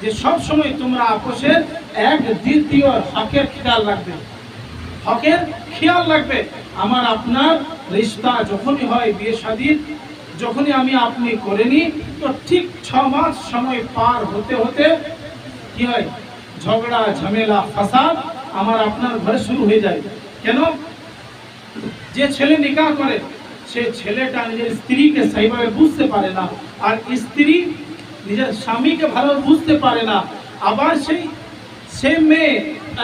যে সব সময় তোমরা আপোষের এক দ্বিতীয় হকের খেয়াল রাখবে। হকের খেয়াল রাখবে। আমার আপনার রিশতা যখনই হয় বিয়ে শাদীর যখনই আমি আপনি করে নিই, তো ঠিক ছ মাস সময় পার হতে হতে কি হয়? ঝগড়া, ঝামেলা, ফাসাদ আমার আপনার ঘরে শুরু হয়ে যায়। কেন? যে ছেলে নিকাহ করে, সে ছেলেটা নিজের স্ত্রীকে সেইভাবে বুঝতে পারে না। আর স্ত্রী নিজের স্বামীকে ভালো বুঝতে পারে না। আবার সেই সে মেয়ে,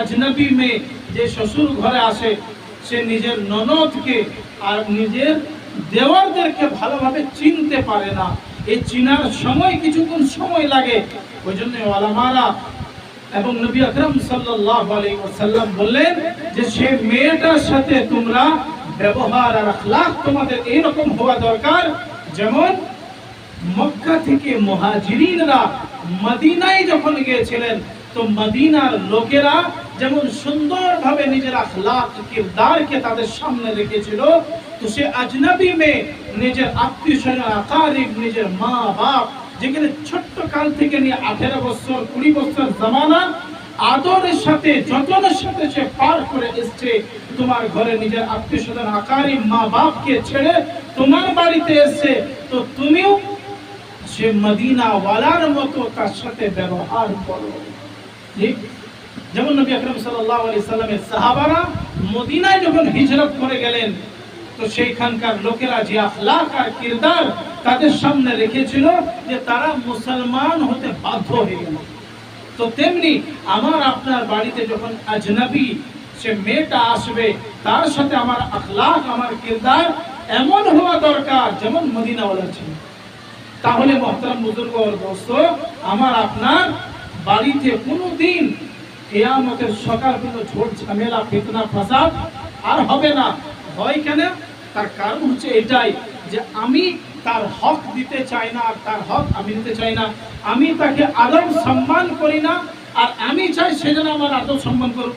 আজনবী মেয়ে যে শ্বশুর ঘরে আসে, সে নিজের ননদকে আর নিজের দেওয়ারদেরকে ভালোভাবে চিনতে পারে না। এই চিনার সময় কিছুক্ষণ সময় লাগে। ওই জন্য ওয়ালামারা এবং নবী আকরম ওয়াসাল্লাম বললেন যে, সে মেয়েটার সাথে তোমরা ব্যবহার আর আখলাক তোমাদের এইরকম হওয়া দরকার। যেমন মক্কা থেকে মুহাজিরিনরা মদিনায় যখন গিয়েছিলেন, তো মদিনার লোকেরা যেমন সুন্দরভাবে নিজের আখলাক কিরদারকে তাদের সামনে রেখেছিল, তো সে আজনবী মেয়ে, নিজের আত্মীয় স্বজন আকারিব, নিজের মা বাপ যেখানে ছোট্ট কাল থেকে নিয়ে আঠেরো বছর, কুড়ি বছর জামানা, আদরের সাথে, যতনের সাথে সে পার করে এসছে, তোমার ঘরে নিজের আত্মীয় স্বজন আকারি মা বাপকে ছেড়ে তোমার বাড়িতে এসছে, তো তুমিও সে মদিনা ওয়ালার মতো তার সাথে ব্যবহার করো। যেমন নবী আকরম সাল্লাল্লাহু আলাইহি সাল্লামের সাহাবারা মদিনায় যখন হিজরত করে গেলেন, তো সেইখানকার লোকেরা যে আখলাক আর কিরদার তাদের সামনে রেখেছিল যে তারা মুসলমান হতে বাধ্য হয়ে গেল। তো তেমনি আমার আপনার বাড়িতে যখন আজনবী সে মেয়েটা আসবে, তার সাথে আমার আখলাক, আমার কিরদার এমন হওয়া দরকার, যেমন মদিনাওয়ালা ছিল। তাহলে মহতারাম বুজুর্গ দোস্ত আমার আপনার বাড়িতে কোনো দিন কেয়ামতের সকাল কোনো ঝোট ঝামেলা, ফিতনা, ফাসাদ আর হবে না। হয় কেন? তার কারণ হচ্ছে এটাই যে আমি তার হক দিতে চাই না আর তার হক আমি দিতে চাই না। আমি তাকে আদর সম্মান করি না, আর আমি চাই সে যেন আমার আদর সম্মান করুক।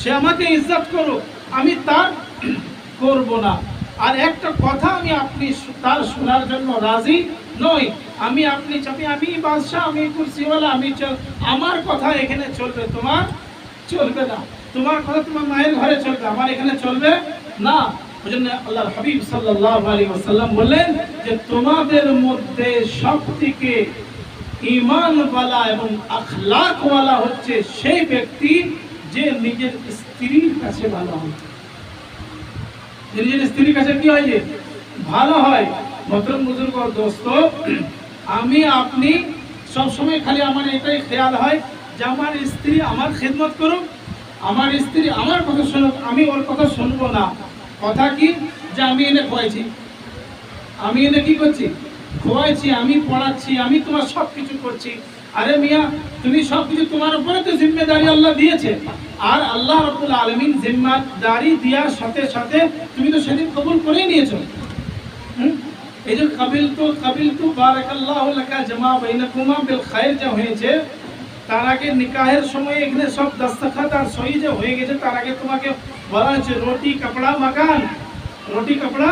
সে আমাকে ইজ্জত করুক, আমি তার করব না। আর একটা কথা আমি আপনি তার শোনার জন্য রাজি নই। আমি, আপনি চাপি, আমি বাদশাহ, আমি কুরসিওয়ালা, আমি আমার কথা এখানে চলবে, তোমার চলবে না। তোমার কথা তোমার মায়ের ঘরে চলবে, আমার এখানে চলবে না। ওই জন্য আল্লাহ হাবিব সাল্লাল্লাহু আলাইহি ওয়াসাল্লাম বললেন যে, তোমাদের মধ্যে সবথেকে ঈমানওয়ালা এবং আখলাকওয়ালা হচ্ছে সেই ব্যক্তি যে নিজের স্ত্রীর কাছে ভালো যে নিজের স্ত্রীর কাছে কি হয় ভালো হয়। বুজুর্গ দোস্ত, আমি, আপনি সব সময় খালি আমার এটাই খেয়াল হয় যে আমার স্ত্রী আমার খেদমত করুক, আমার স্ত্রী আমার কথা শুনুক, আমি ওর কথা শুনব না। কথা কি? যে আমি এনে খোয়াইছি। আমি এনে কি করছি? খোয়াইছি, আমি পড়াচ্ছি, আমি তোমার সব কিছু করছি। আরে মিয়া, তুমি সব কিছু তোমার উপরে তো জিম্মেদারি আল্লাহ দিয়েছে। আর আল্লাহ রব্বুল আলমিন জিম্মাদারি দেওয়ার সাথে সাথে তুমি তো সেদিন কবুল করেই নিয়েছো? এই যে কাবিল তো কাবিল তো বারাকাল্লাহ লাকা জামা বাইনাকুমা বিল খায়ের যা হয়েছে, তার আগে নিকাহের সময় এখানে সব দস্তখত আর সই যে হয়ে গেছে, তার আগে তোমাকে বলা হয়েছে রুটি, কাপড়া, মাকান, রুটি, কাপড়া,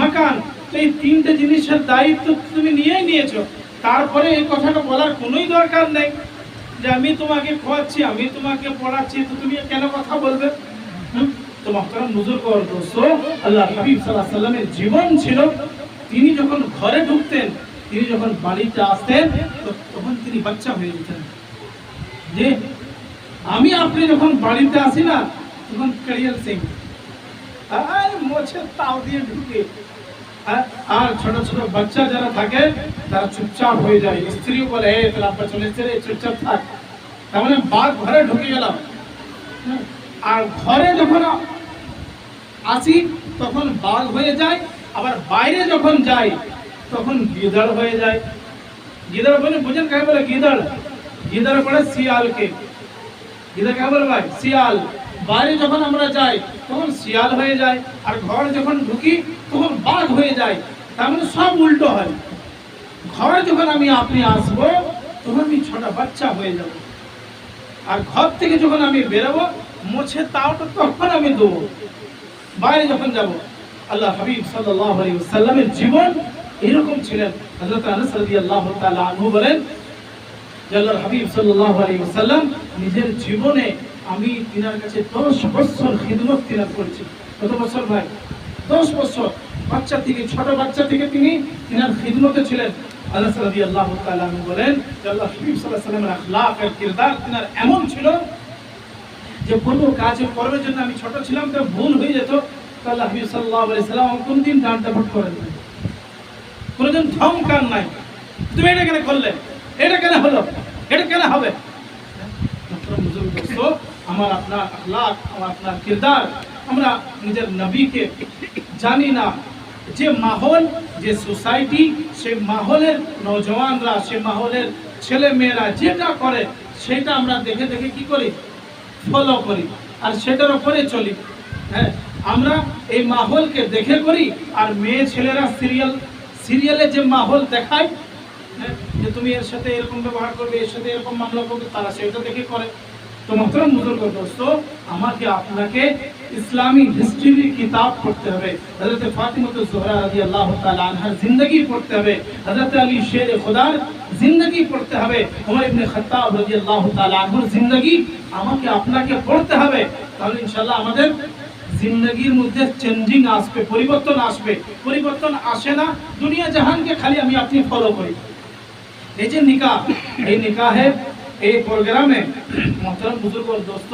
মাকান। তো এই তিনটে জিনিসের দায়িত্ব তুমি নিয়েই নিয়েছো। তারপরে এই কথাটা বলার কোনোই দরকার নেই। যে আমি তোমাকে খোয়াচ্ছি, আমি তোমাকে পড়াচ্ছি, তো তুমি কেন কথা বলবে? তো মহতারাম নুজুর কর দোস্ত। আল্লাহ হাবিব সাল্লাহ সাল্লামের জীবন ছিল, তিনি যখন ঘরে ঢুকতেন, তিনি যখন বাড়িতে আসতেন তখন তিনি বাচ্চা হয়ে যেতেন। যে আমি আপনি যখন বাড়িতে আসি না, তখন ক্যারিয়ার সিং আর মোছে তাও দিয়ে ঢুকে। আর- আর ছোট ছোট বাচ্চা যারা থাকে তারা চুপচাপ হয়ে যায়। স্ত্রীও বলে হে তোর আব্বা চলে এসছে রে চুপচাপ থাক। তার মানে বাঘ ঘরে ঢুকে গেলাম। হ্যাঁ, আর ঘরে যখন আসি তখন বাঘ হয়ে যায়। আবার বাইরে যখন যাই তখন গিদড় হয়ে যায়। গিদড় বলে বুঝেন কাকে বলে গিদড়? গিদড় বলে শিয়ালকে। গিদড় কাকে বলে ভাই? শিয়াল। বাইরে যখন আমরা যাই, তখন শিয়াল হয়ে যায়, আর ঘর যখন ঢুকি, তখন বাঘ হয়ে যায়। তার মানে সব উল্টো হয়। ঘরে যখন আমি আপনি আসব, তখন আমি ছোট বাচ্চা হয়ে যাব। আর ঘর থেকে যখন আমি বেরোবো, মোছে তাওটা তখন আমি দেবো। বাইরে যখন যাব, আল্লাহ হাবিব সাল্লাল্লাহু আলাইহি ওয়াসাল্লামের জীবন এরকম ছিলেন। হযরত আনাস আনহু বলেন, যে আল্লাহর হাবিব সাল্লাল্লাহু আলাইহি ওয়াসাল্লাম নিজের জীবনে আমি তিনার কাছে 10 বছর খিদমত তিনার করেছি। কত বছর ভাই? 10 বছর। বাচ্চা থেকে, ছোট বাচ্চা থেকে তিনি তিনার খিদমতে ছিলেন। আল্লাহ বলেন তিনার এমন ছিল যে কোনো কাজে জন্য আমি ছোট ছিলাম তো ভুল হয়ে যেত। আল্লাহ হাবিব সাল্লাল্লাহু আলাইহি সাল্লাম কোনদিন করেন নাই। তুমি এটা কেন করলে? এটা কেন হলো? এটা কেন হবে? আমার আপনার আখলাক আমার আপনার কিরদার আমরা নিজের নবীকে জানি না। যে মাহল যে সোসাইটি সে মাহলের নৌজওয়ানরা সে মাহলের ছেলে মেয়েরা যেটা করে সেটা আমরা দেখে দেখে কি করি? ফলো করি আর সেটার উপরে চলি। হ্যাঁ আমরা এই মাহলকে দেখে করি আর মেয়ে ছেলেরা সিরিয়াল সিরিয়ালে যে মাহল দেখায় হ্যাঁ, যে তুমি এর সাথে এরকম ব্যবহার করবে এর সাথে এরকম মামলা করবে তারা সেটা দেখে করে। তো মহতরম বুজুর্গ দোস্ত, আমাকে আপনাকে ইসলামী হিস্ট্রির কিতাব পড়তে হবে। হযরত ফাতিমা জোহরা রাদিয়াল্লাহু তাআলা আনহার জিন্দেগি পড়তে হবে। হযরত আলী শের খোদার জিন্দেগি পড়তে হবে। ওমর ইবনে খাত্তাব রাদিয়াল্লাহু তাআলা আনহুর জিন্দেগি আমাকে আপনাকে পড়তে হবে। তাহলে ইনশাআল্লাহ আমাদের জিন্দগির মধ্যে চেঞ্জিং আসবে, পরিবর্তন আসবে। পরিবর্তন আসে না, দুনিয়া জাহানকে খালি আমি আপনি ফলো করি। এই যে নিকাহ, এই নিকাহে এই প্রোগ্রামে মহতরম বুজুর্গ দোস্ত